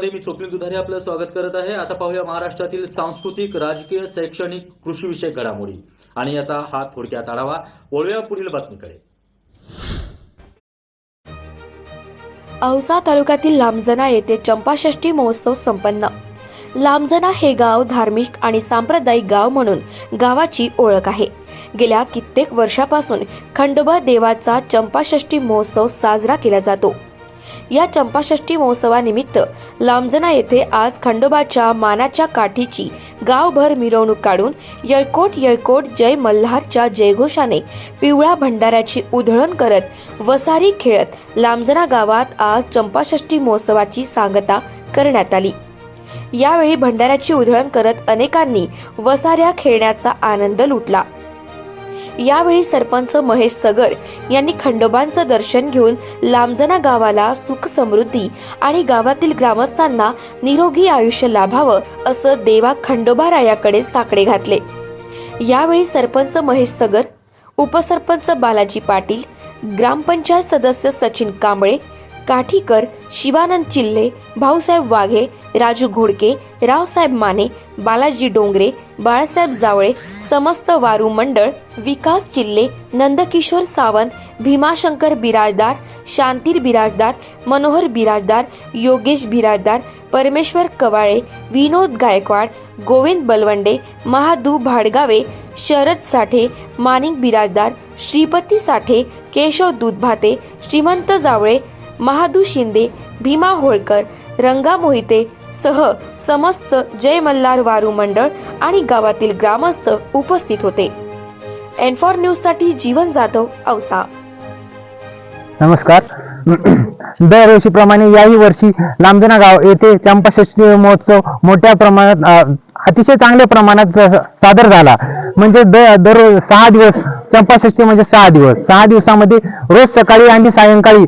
मध्ये मी स्वप्नील दुधारे आपलं स्वागत करत आहे. आता पाहूया महाराष्ट्रातील सांस्कृतिक राजकीय शैक्षणिक कृषीविषयक घडामोडी. आणि याचा हा थोडक्यात आढावा वळूया पुढील बातमीकडे. औसा तालुक्यातील लांबजना येथे चंपाषष्ठी महोत्सव संपन्न. लांबजना हे गाव धार्मिक आणि सांप्रदायिक गाव म्हणून गावाची ओळख आहे. गेल्या कित्येक वर्षापासून खंडोबा देवाचा चंपाषष्ठी महोत्सव साजरा केला जातो. या चंपाषष्ठी महोत्सवानिमित्त लांबजना येथे आज खंडोबाच्या मानाच्या काठीची गावभर मिरवणूक काढून येळकोट येळकोट जय मल्हारच्या जयघोषाने पिवळा भंडाऱ्याची उधळण करत वसारी खेळत लांबजना गावात आज चंपाषष्ठी महोत्सवाची सांगता करण्यात आली. यावेळी भंडाऱ्याची उधळण करत अनेकांनी वसाऱ्या खेळण्याचा आनंद लुटला. यावेळी सरपंच महेश सगर यांनी खंडोबांचं दर्शन घेऊन लांबजना गावाला सुख समृद्धी आणि गावातील ग्रामस्थांना निरोगी आयुष्य लाभावं असं देवा खंडोबा रायाकडे साकडे घातले. यावेळी सरपंच महेश सगर उपसरपंच बालाजी पाटील ग्रामपंचायत सदस्य सचिन कांबळे काठीकर शिवानंद चिल्ले भाऊसाहेब वाघे राजू घोडके रावसाहेब माने बालाजी डोंगरे बाळासाहेब जावळे समस्त वारू मंडळ विकास चिल्ले नंदकिशोर सावंत भीमाशंकर बिराजदार शांतीर बिराजदार मनोहर बिराजदार योगेश बिराजदार परमेश्वर कवाळे विनोद गायकवाड गोविंद बलवंडे महादू भाडगावे शरद साठे माणिक बिराजदार श्रीपती साठे केशव दूधभाते श्रीमंत जावळे महादू शिंदे भीमा होळकर रंगा मोहिते सह समस्त जय मल्हार वारू मंडळ आणि गावातील ग्रामस्थ उपस्थित होते. एन फॉर न्यूजसाठी जीवन जाधव औसा. नमस्कार. दरवर्षीप्रमाणे याही वर्षी लांबजना गाव येथे चंपाषष्ठी महोत्सव मोठ्या प्रमाणात अतिशय चांगल्या प्रमाणात सादर झाला. म्हणजे द- दर सहा दिवस चंपाषष्ठी म्हणजे सहा दिवस. सहा दिवसामध्ये रोज सकाळी आणि सायंकाळी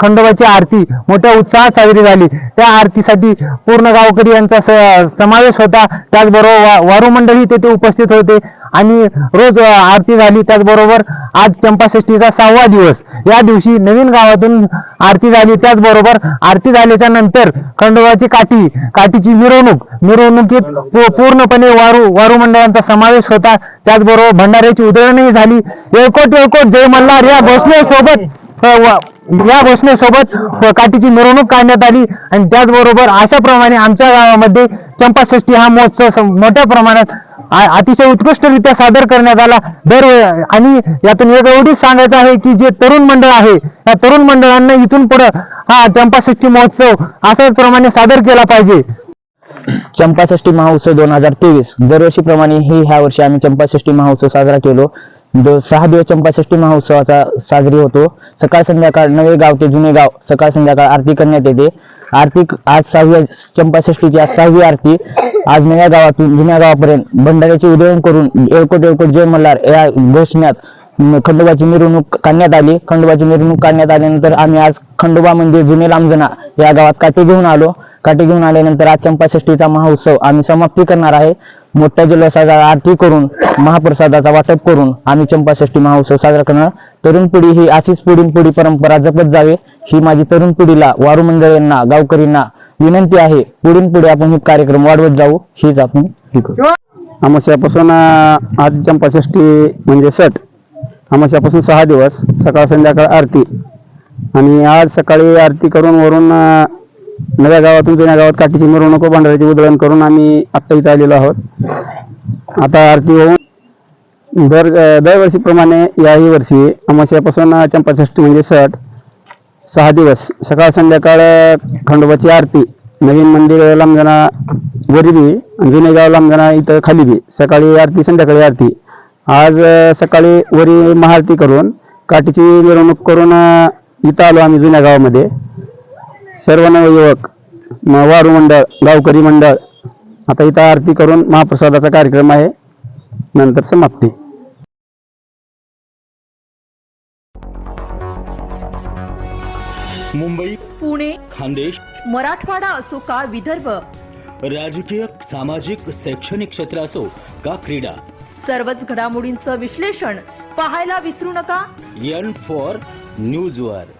खंडोबाची आरती मोठ्या उत्साहात साजरी झाली. त्या आरतीसाठी पूर्ण गावकरी यांचा स- समावेश होता. त्याचबरोबर वारू मंडळी तेथे उपस्थित होते. आणि रोज आरती झाली. त्याचबरोबर आज चंपाषष्ठीचा सहावा दिवस. या दिवशी नवीन गावातून आरती झाली. त्याचबरोबर आरती झाल्याच्यानंतर खंडोबाची काठी काठीची मिरवणूक. मिरवणुकीत पूर्णपणे वारू वारू मंडळांचा समावेश होता. त्याचबरोबर भंडाऱ्याची उधळणही झाली. एकोट येळकोट. जय मल्हार. या घोषणेसोबत या घोषणेसोबत काठीची मिरवणूक काढण्यात आली आणि त्याचबरोबर अशाप्रमाणे आमच्या गावामध्ये चंपाषष्ठी हा महोत्सव मोठ्या प्रमाणात अतिशय उत्कृष्टरित्या सादर करण्यात आला. दर आणि यातून एक एवढीच सांगायचं आहे की जे तरुण मंडळ आहे त्या तरुण मंडळांना इथून पुढे हा चंपाषष्ठी महोत्सव अशाच प्रमाणे सादर केला पाहिजे. चंपाषष्ठी महोत्सव दोन हजार तेवीस. दरवर्षीप्रमाणे ही ह्या वर्षी आम्ही चंपाषष्ठी महोत्सव साजरा केलो. दो सहा दिवस चंपाषष्टी महोत्सवाचा साजरी होतो. सकाळ संध्याकाळ नवे गाव ते जुने गाव. सकाळ संध्याकाळ आरती करण्यात येते. आरती आज सहावी चंपाषष्ठीची आज सहावी आरती. आज नव्या गावातून जुन्या गावापर्यंत भंडाऱ्याचे उदयन करून एळकोट एळकोट जय मल्हार या घोषण्यात खंडोबाची मिरवणूक काढण्यात आली. खंडोबाची मिरवणूक काढण्यात आल्यानंतर आम्ही आज खंडोबा मंदिर जुने लांबजना या गावात काठी घेऊन आलो. काठी घेऊन आल्यानंतर आज चंपाषष्टीचा महोत्सव आम्ही समाप्ती करणार आहे. मोठ्या जल्लोषाचा आरती करून महाप्रसादाचा वाटप करून आम्ही चंपाषष्ठी महोत्सव साजरा करणार. तरुण पिढी ही अशीच पुढील पिढी परंपरा जपत जावे ही माझी तरुण पिढीला वारू मंडळींना गावकरींना विनंती आहे. पुढील पुढे आपण हे कार्यक्रम वाढवत जाऊ हीच आपण अमावस्यापासून आज चंपाषष्ठी म्हणजे सट अमावस्यापासून सहा दिवस सकाळ संध्याकाळ आरती. आणि आज सकाळी आरती करून वरून नव्या गावातून जुन्या गावात काठीची मिरवणूक व भांडाऱ्याचे उधळण करून आम्ही आत्ता इथं आलेलो आहोत. आता आरती होऊन दर दरवर्षीप्रमाणे याही वर्षी अमावस्यापासून चंपाषष्टी चंपाषष्ठी म्हणजे सट सहा दिवस सकाळ संध्याकाळ खंडोबाची आरती नवीन मंदिर लांबजना वरी बी आणि जुने गाव लांबजना इथं खाली बी सकाळी आरती संध्याकाळी आरती. आज सकाळी वरी महाआरती करून काठीची मिरवणूक करून इथं आलो आम्ही जुन्या गावामध्ये. सर्व नवयुवक वारू मंडळ गावकरी मंडळ आता इथं आरती करून महाप्रसादाचा कार्यक्रम आहे. नंतर समाप्ती. मुंबई पुणे खानदेश मराठवाडा असो का विदर्भ? राजकीय सामाजिक शैक्षणिक क्षेत्र असो का क्रीडा? सर्वच घडामोडींचं विश्लेषण पाहायला विसरू नका. एन फॉर न्यूजवर. नमस्कार